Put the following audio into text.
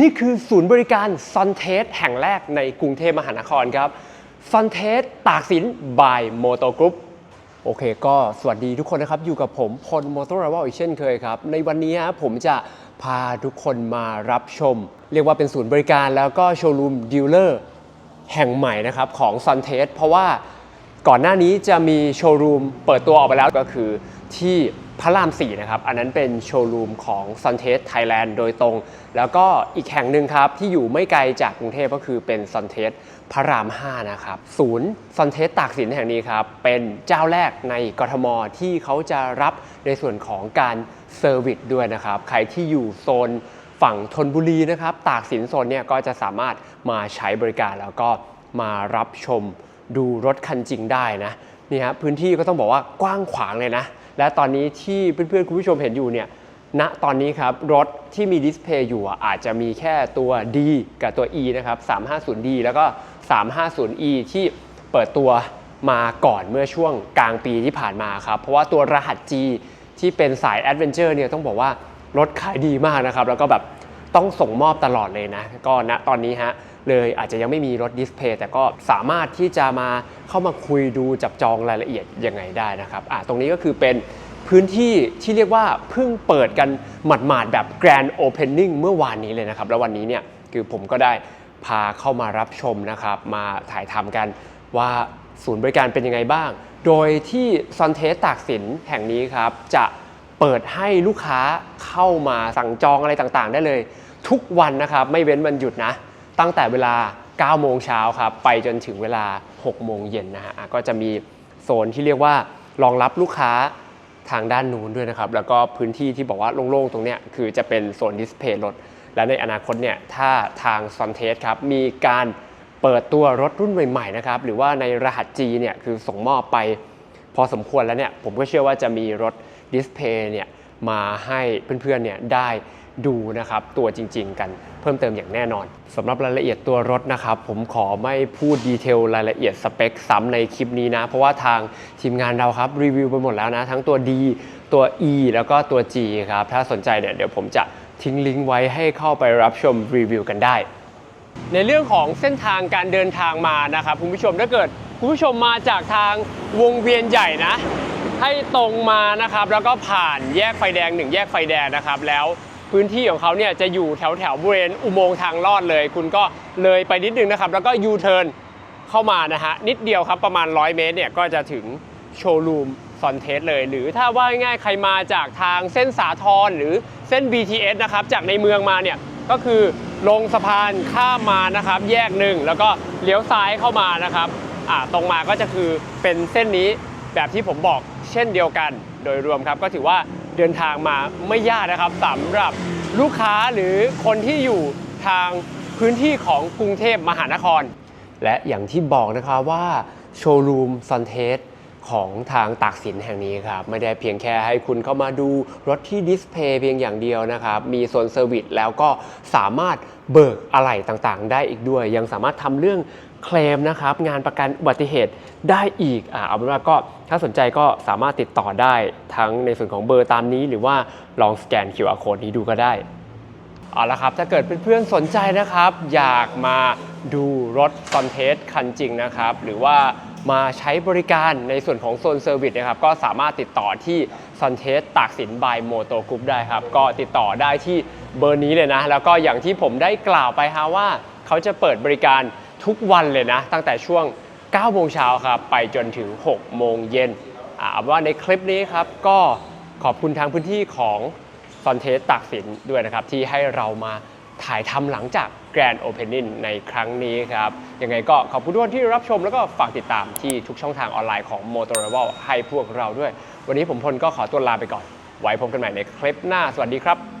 นี่คือศูนย์บริการซันเทสแห่งแรกในกรุงเทพมหานครครับซันเทสตากสิน by Moto Group โอเค ก็สวัสดีทุกคนนะครับ อยู่กับผมพลมอเตอร์ราอีกเช่นเคยครับ ในวันนี้ผมจะพาทุกคนมารับชม เรียกว่าเป็นศูนย์บริการแล้วก็โชว์รูมดีลเลอร์แห่งใหม่นะครับของ s u n t e s เพราะว่าก่อนหน้านี้จะมีโชว์รูมเปิดตัวออกไปแล้วก็คือที่ พระราม4นะครับ อันนั้นเป็นโชว์รูมของ s u n t e s Thailand โดยตรง แล้วก็อีกแห่งหนึ่งครับ ที่อยู่ไม่ไกลจากกรุงเทพก็คือเป็น s u n t e s พระราม 5 นะครับ ศูนย์ s u n t e s ตากสินแห่งนี้ครับ เป็นเจ้าแรกในกทมที่เขาจะรับในส่วนของการเซอร์วิสด้วยนะครับ ใครที่อยู่โซนฝั่งธนบุรีนะครับ ตากสินโซนเนี่ยก็จะสามารถมาใช้บริการแล้วก็มารับชมดูรถคันจริงได้นะนี่ฮะพื้นที่ก็ต้องบอกว่ากว้างขวางเลยนะ และตอนนี้ที่เพื่อนๆคุณผู้ชมเห็นอยู่เนี่ยณตอนนี้ครับรถที่มีดิสเพย์อยู่อาจจะมีแค่ตัว D กับตัว E นะครับ 350D แล้วก็ 350E ที่เปิดตัวมาก่อนเมื่อช่วงกลางปีที่ผ่านมาครับ เพราะว่าตัวรหัส G ที่เป็นสายแอดเวนเจอร์เนี่ยต้องบอกว่ารถขายดีมากนะครับ แล้วก็แบบต้องส่งมอบตลอดเลยนะ ก็ณตอนนี้ฮะ เลยอาจจะยังไม่มีรถดิสเพย์แต่ก็สามารถที่จะมาเข้ามาคุยดูจับจองรายละเอียดยังไงได้นะครับอะตรงนี้ก็คือเป็นพื้นที่ที่เรียกว่าเพิ่งเปิดกันหมาดๆแบบ Grand Opening เมื่อวานนี้เลยนะครับ แล้ววันนี้เนี่ยคือผมก็ได้พาเข้ามารับชมนะครับ มาถ่ายทำกันว่าศูนย์บริการเป็นยังไงบ้าง โดยที่ซอนเทสตากสินแห่งนี้ครับ จะเปิดให้ลูกค้าเข้ามาสั่งจองอะไรต่างๆ ได้เลย ทุกวันนะครับ ไม่เว้นวันหยุดนะ ตั้งแต่เวลา 9 โมงเช้าครับ ไปจนถึงเวลา 6 โมงเย็นนะฮะ ก็จะมีโซนที่เรียกว่ารองรับลูกค้าทางด้านนู้นด้วยนะครับ แล้วก็พื้นที่ที่บอกว่าโล่งๆ ตรงเนี้ยคือจะเป็นโซนดิสเพย์รถ และในอนาคตเนี่ยถ้าทางซอนเทสครับมีการเปิดตัวรถรุ่นใหม่ๆนะครับหรือว่าในรหัส G เนี่ยคือส่งมอบไปพอสมควรแล้วเนี่ยผมก็เชื่อว่าจะมีรถดิสเพย์เนี่ยมาให้เพื่อนๆเนี่ยได้ ดูนะครับตัวจริง ๆ กันเพิ่มเติมอย่างแน่นอนสำหรับรายละเอียดตัวรถนะครับผมขอไม่พูดดีเทลรายละเอียดสเปคซ้ำในคลิปนี้นะ เพราะว่าทางทีมงานเราครับรีวิวไปหมดแล้วนะ ทั้งตัว D ตัว E แล้วก็ตัว G ครับถ้าสนใจเนี่ยเดี๋ยวผมจะทิ้งลิงก์ไว้ให้เข้าไปรับชมรีวิวกันได้ ในเรื่องของเส้นทางการเดินทางมานะครับคุณผู้ชมถ้าเกิดคุณผู้ชมมาจากทางวงเวียนใหญ่นะ ให้ตรงมานะครับแล้วก็ผ่านแยกไฟแดงหนึ่งแยกไฟแดงนะครับแล้ว พื้นที่ของเขาเนี่ยจะอยู่แถวแถวบริเวณอุโมงค์ทางลอดเลย คุณก็เลยไปนิดนึงนะครับ แล้วก็ยูเทิร์นเข้ามานะฮะนิดเดียวครับประมาณ 100 เมตรเนี่ยก็จะถึงโชว์รูมซอนเทสเลย หรือถ้าว่าง่ายๆใครมาจากทางเส้นสาทรหรือเส้น BTS นะครับจากในเมืองมาเนี่ยก็คือลงสะพานข้ามมานะครับ แยกหนึ่งแล้วก็เลี้ยวซ้ายเข้ามานะครับอ่าตรงมาก็จะคือเป็นเส้นนี้แบบที่ผมบอกเช่นเดียวกัน โดยรวมครับก็ถือว่า เดินทางมาไม่ยากนะครับสำหรับลูกค้าหรือคนที่อยู่ทางพื้นที่ของกรุงเทพมหานคร และอย่างที่บอกนะครับว่าโชว์รูมซันเทสของทางตากสินแห่งนี้ครับ ไม่ได้เพียงแค่ให้คุณเข้ามาดูรถที่ดิสเพย์เพียงอย่างเดียวนะครับ มีโซนเซอร์วิสแล้วก็สามารถเบิกอะไหล่ต่างๆ ได้อีกด้วย ยังสามารถทำเรื่อง เคลมนะครับงานประกันอุบัติเหตุได้อีกอ่าเอาเป็นว่าก็ถ้าสนใจก็สามารถติดต่อได้ทั้งในส่วนของเบอร์ตามนี้ หรือว่าลองสแกน QR code นี้ดูก็ได้เอาละครับถ้าเกิดเพื่อนๆสนใจนะครับ อยากมาดูรถคอนเทสคันจริงนะครับ หรือว่ามาใช้บริการในส่วนของโซนเซอร์วิสนะครับ ก็สามารถติดต่อที่ซอนเทสตากสินบายโมโตกรุ๊ปได้ครับ ก็ติดต่อได้ที่เบอร์นี้เลยนะ แล้วก็อย่างที่ผมได้กล่าวไปฮะว่า เขาจะเปิดบริการ ทุกวันเลยนะ ตั้งแต่ช่วง 9 โมงเช้าครับ ไปจนถึง 6 โมงเย็นอ่าเอาว่าในคลิปนี้ครับ ก็ขอบคุณทางพื้นที่ของซอนเทสตากสินด้วยนะครับ ที่ให้เรามาถ่ายทำหลังจาก Grand Opening ในครั้งนี้ครับ ยังไงก็ขอบคุณทุกคนที่รับชมแล้วก็ฝากติดตามที่ทุกช่องทางออนไลน์ของ m o t o r a b l e ให้พวกเราด้วย วันนี้ผมพลก็ขอตัวลาไปก่อน ไว้พบกันใหม่ในคลิปหน้า สวัสดีครับ